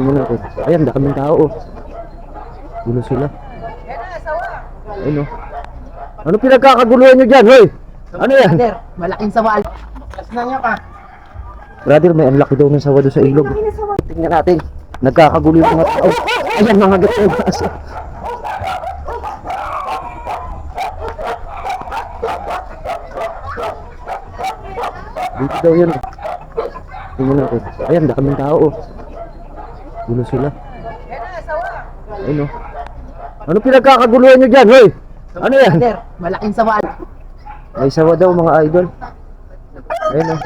Tingnan natin. Ayan, daming tao. oh. Gulo sila. Ayun oh. Ano pinagkakaguluhan nyo dyan, hoy? Ano yan? Brother, malaking sawal. na niya pa. Brother, may laki daw ng sawa doon sa ilog. Tingnan natin. Nagkakagulo yung mga tao. Ayan, mga gato. Dito daw yun. Tingnan natin. Ayan, daming tao. oh. Gulo sila. Ayun oh. Ano pinagkakaguluhan nyo dyan, hoy? Ano yan? Brother, malaking sawal. May sawa daw mga idol. Ayun oh.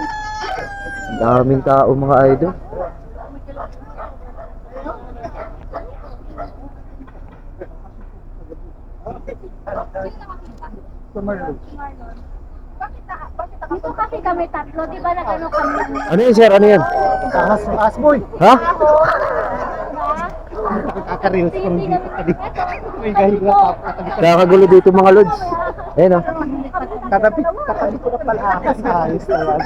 Ang Daming tao mga idol. Dito kasi kami tatlo, di ba nagano kami ng Ano yun sir? Ano yan? Ahas, ahas boy. Ha? Kakareels ko Hindi dito. naman. May gahiga pa. Kakagulo dito mga lods. Ayun oh. Katabi, katabi ko na pala ahas. Ayos naman.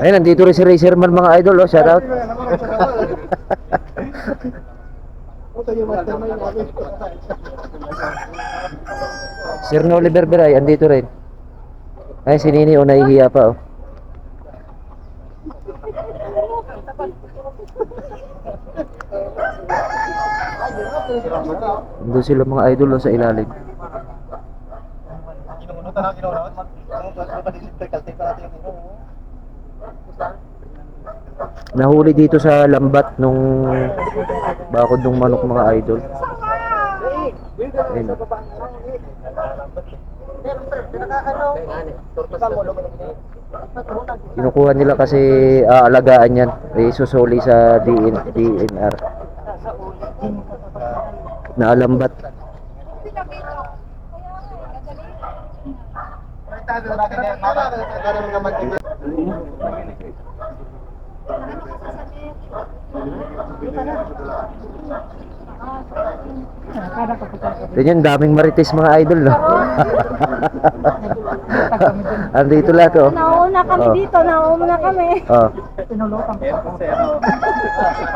Ayun, nandito rin si Racerman mga idol oh. Shout out. Sir Noli Berberay, andito rin. Ay, si Nini oh, nahihiya pa oh. Doon sila mga idol oh, sa ilalim. Nahuli dito sa lambat nung bakod ng manok mga idol. Ayun. Kinukuha nila kasi aalagaan yan. Isusuli sa DN, DNR. Naalambat. Ganyan, daming marites mga idol, no? Andito lahat, oh. Nauna kami Oh. dito, nauna kami. Oh.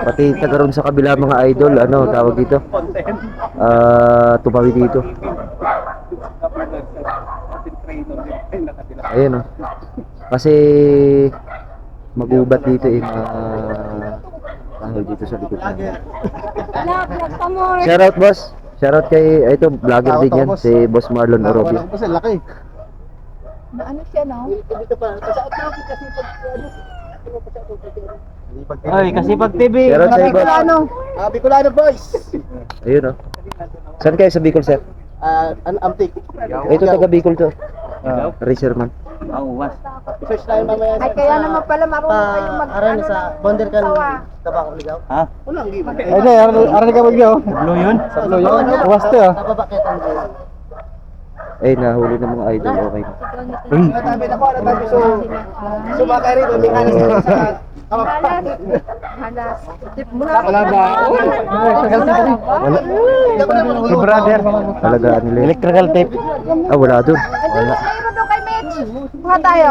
Pati tagaroon sa kabila mga idol, ano, tawag dito? Ah, tumawi dito. Ayun, oh. Kasi magubat dito eh, mga tawag dito sa likod namin. Vlog, vlog ka more. Shoutout, boss. Shoutout kay, ito, vlogger din yan, si Boss Marlon Orobio. Kasi laki. Ano siya, no? Ay, kasi pag TV. Shoutout sa'yo, boss. Ah, Bicolano boys. Ayun, oh. Saan kayo sa Bicol, sir? Ah, an amtik. Ito, taga Bicol to. Racerman. Search tayo mamaya. Ay, kaya naman pala marunong kayo mag... Aran ano, sa bonder kan sawa. tabako ligaw. Ha? Wala ang giman. Ay, di, aral ka bagyo. Sablo yun? Sablo yun? Waste ah. Tababakit ang. Eh, nahuli ng mga idol, okay na. Tabi na ko na tabi so. Sumakay rin ang mekanis sa Halas. Halas. Tip mo na. Wala ba? Si brother. Talagaan nila. Electrical tape. Ah, wala doon. Wala. Mayroon doon kay Mitch. Kuha tayo.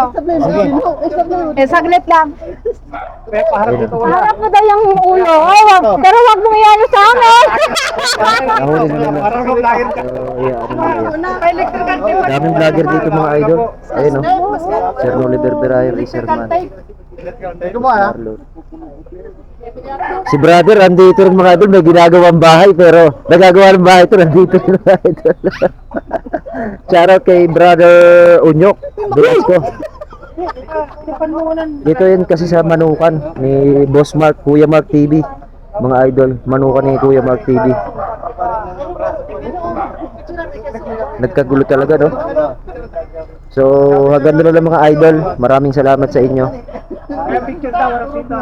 Eh, saglit lang. Harap mo daw yung ulo. Oh, wag, pero wag mong iyan sa amin. Nahuli na nila. Parang vlogger ka. Yeah, ano Daming vlogger dito mga idol. Ayun, oh. Sir Noli Berberay, Racerman. Ito mo ah. Marlon. Si brother, andito rin mga idol, may ginagawang bahay, pero nagagawa ng bahay ito, nandito rin mga idol. Shoutout kay brother Unyok, Velasco. Dito yun kasi sa Manukan, ni Boss Mark, Kuya Mark TV. Mga idol, Manukan ni Kuya Mark TV. Nagkagulo talaga, no? So, hanggang doon lang mga idol. Maraming salamat sa inyo. Picture dito.